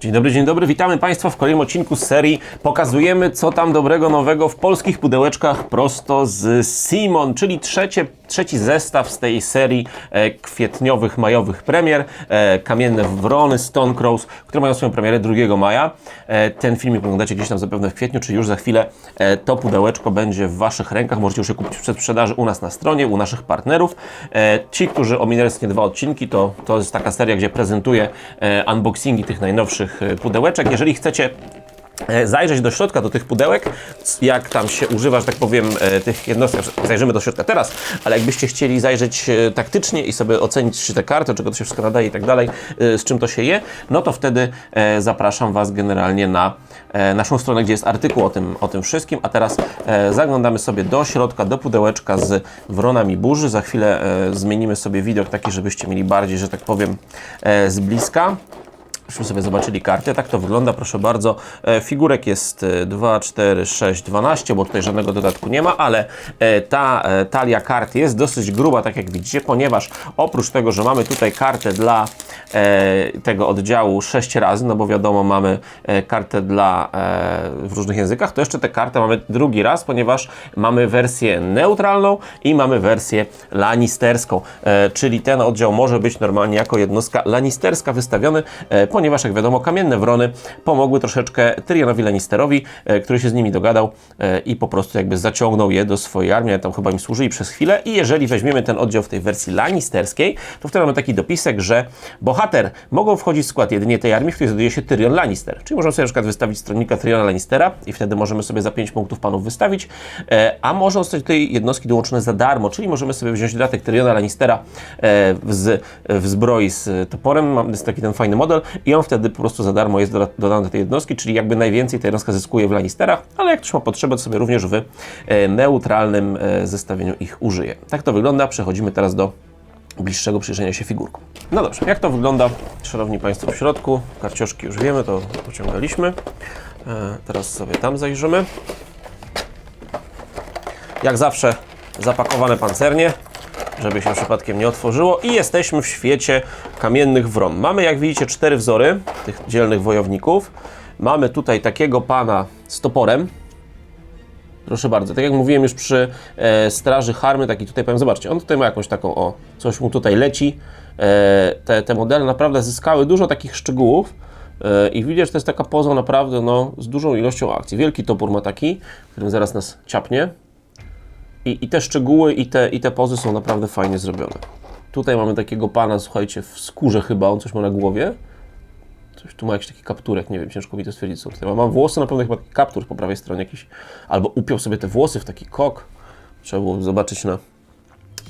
Dzień dobry, dzień dobry, witamy Państwa w kolejnym odcinku z serii. Pokazujemy, co tam dobrego, nowego w polskich pudełeczkach prosto z Simon, czyli trzecie, trzeci zestaw z tej serii e, kwietniowych, majowych premier. E, kamienne wrony Stone Crows, które mają swoją premierę 2 maja. E, ten filmik oglądacie gdzieś tam zapewne w kwietniu, czyli już za chwilę to pudełeczko będzie w Waszych rękach. Możecie już je kupić w przedsprzedaży u nas na stronie, u naszych partnerów. Ci, którzy ominęli dwa odcinki, to, to jest taka seria, gdzie prezentuję unboxingi tych najnowszych pudełeczek. Jeżeli chcecie zajrzeć do środka, do tych pudełek, jak tam się używa, że tak powiem, e, tych jednostek. Zajrzymy do środka teraz, ale jakbyście chcieli zajrzeć e, taktycznie i sobie ocenić, te karty, czego to się wszystko nadaje i tak dalej, e, z czym to się je, no to wtedy e, zapraszam Was generalnie na e, naszą stronę, gdzie jest artykuł o tym, o tym wszystkim. A teraz e, zaglądamy sobie do środka, do pudełeczka z wronami burzy. Za chwilę e, zmienimy sobie widok taki, żebyście mieli bardziej, że tak powiem, e, z bliska. Żebyśmy sobie zobaczyli kartę. Tak to wygląda, proszę bardzo. E, Figurek jest e, 2, 4, 6, 12, bo tutaj żadnego dodatku nie ma, ale e, ta e, talia kart jest dosyć gruba, tak jak widzicie, ponieważ oprócz tego, że mamy tutaj kartę dla tego oddziału 6 razy, no bo wiadomo, mamy kartę dla w różnych językach, to jeszcze tę kartę mamy drugi raz, ponieważ mamy wersję neutralną i mamy wersję lannisterską, czyli ten oddział może być normalnie jako jednostka lannisterska wystawiony, e, ponieważ jak wiadomo, kamienne wrony pomogły troszeczkę Tyrionowi Lannisterowi, e, który się z nimi dogadał e, i po prostu jakby zaciągnął je do swojej armii, tam chyba im służyli przez chwilę i jeżeli weźmiemy ten oddział w tej wersji lannisterskiej, to wtedy mamy taki dopisek, że bohater mogą wchodzić w skład jedynie tej armii, w której znajduje się Tyrion Lannister. Czyli możemy sobie na przykład wystawić stronnika Tyriona Lannistera i wtedy możemy sobie za 5 punktów panów wystawić, e, a może zostać tej jednostki dołączone za darmo, czyli możemy sobie wziąć dodatek Tyriona Lannistera w, w zbroi z toporem, jest taki ten fajny model i on wtedy po prostu za darmo jest doda- dodany do tej jednostki, czyli jakby najwięcej ta jednostka zyskuje w Lannisterach, ale jak ktoś ma potrzebę, to sobie również w e, neutralnym e, zestawieniu ich użyje. Tak to wygląda, przechodzimy teraz do bliższego przyjrzenia się figurkom. No dobrze, jak to wygląda, szanowni Państwo, w środku? Karcioszki już wiemy, to pociągaliśmy. E, teraz sobie tam zajrzymy. Jak zawsze zapakowane pancernie, żeby się przypadkiem nie otworzyło i jesteśmy w świecie kamiennych wron. Mamy, jak widzicie, cztery wzory tych dzielnych wojowników. Mamy tutaj takiego pana z toporem, Proszę bardzo, tak jak mówiłem już przy e, Straży Harmy, taki tutaj powiem, zobaczcie, on tutaj ma jakąś taką, o, coś mu tutaj leci. E, te, te modele naprawdę zyskały dużo takich szczegółów e, i widać, że to jest taka poza naprawdę no, z dużą ilością akcji. Wielki topór ma taki, którym zaraz nas ciapnie. I, I te szczegóły i te, i te pozy są naprawdę fajnie zrobione. Tutaj mamy takiego pana, słuchajcie, w skórze chyba, on coś ma na głowie. Coś tu ma jakiś taki kapturek, nie wiem, ciężko mi to stwierdzić, co tutaj ma. Mam włosy, na pewno chyba taki kaptur po prawej stronie jakiś, albo upiął sobie te włosy w taki kok. Trzeba było zobaczyć na,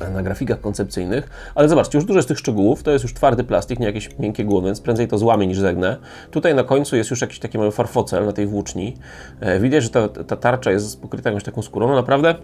na grafikach koncepcyjnych, ale zobaczcie, już dużo z tych szczegółów, to jest już twardy plastik, nie jakieś miękkie głowy, więc prędzej to złamie niż zegnę. Tutaj na końcu jest już jakiś taki mały farfocel na tej włóczni. E, widać, że ta, ta tarcza jest pokryta jakąś taką skórą, no naprawdę,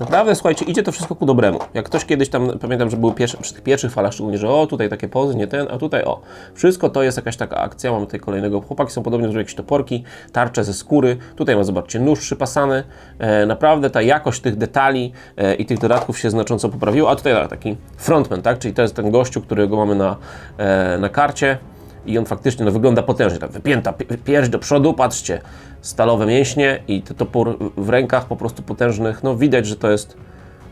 naprawdę, słuchajcie, idzie to wszystko ku dobremu. Jak ktoś kiedyś tam, pamiętam, że były pierwsze, przy tych pierwszych falach szczególnie, że o, tutaj takie pozy, nie ten, a tutaj o. Wszystko to jest jakaś taka akcja, mamy tutaj kolejnego, chłopaki są podobnie, zrobili jakieś toporki, tarcze ze skóry, tutaj ma, zobaczcie, nóż przypasany, e, naprawdę ta jakość tych detali e, i tych dodatków się znacząco poprawiła, a tutaj tak, taki frontman, tak, czyli to jest ten gościu, którego mamy na, e, na karcie i on faktycznie no, wygląda potężnie, tak wypięta pi- pierś do przodu, patrzcie, stalowe mięśnie i topór w rękach po prostu potężnych, no widać, że to jest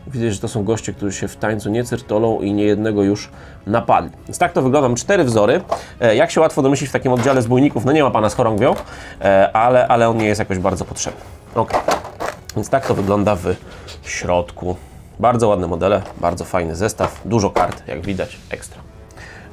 Widać, że to są goście, którzy się w tańcu nie cyrtolą i niejednego już napadli. Więc tak to wygląda. Cztery wzory. E, Jak się łatwo domyślić w takim oddziale zbójników, no nie ma pana z chorągwią, e, ale, ale on nie jest jakoś bardzo potrzebny. Ok. Więc tak to wygląda w środku. Bardzo ładne modele, bardzo fajny zestaw, dużo kart, jak widać, ekstra.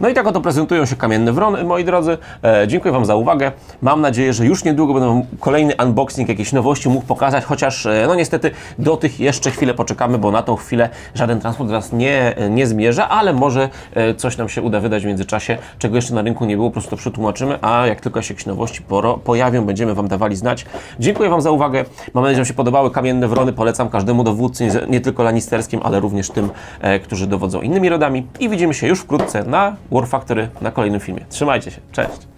No i tak oto prezentują się kamienne wrony, moi drodzy. E, dziękuję Wam za uwagę. Mam nadzieję, że już niedługo będę kolejny unboxing, jakieś nowości mógł pokazać, chociaż e, no niestety do tych jeszcze chwilę poczekamy, bo na tą chwilę żaden transport nas nie, nie zmierza, ale może e, coś nam się uda wydać w międzyczasie, czego jeszcze na rynku nie było, po prostu to przetłumaczymy, a jak tylko się jakieś nowości poro- pojawią, będziemy Wam dawali znać. Dziękuję Wam za uwagę. Mam nadzieję, że Wam się podobały kamienne wrony. Polecam każdemu dowódcy, nie, nie tylko Lannisterskim, ale również tym, e, którzy dowodzą innymi rodami. I widzimy się już wkrótce na War Factory na kolejnym filmie. Trzymajcie się. Cześć!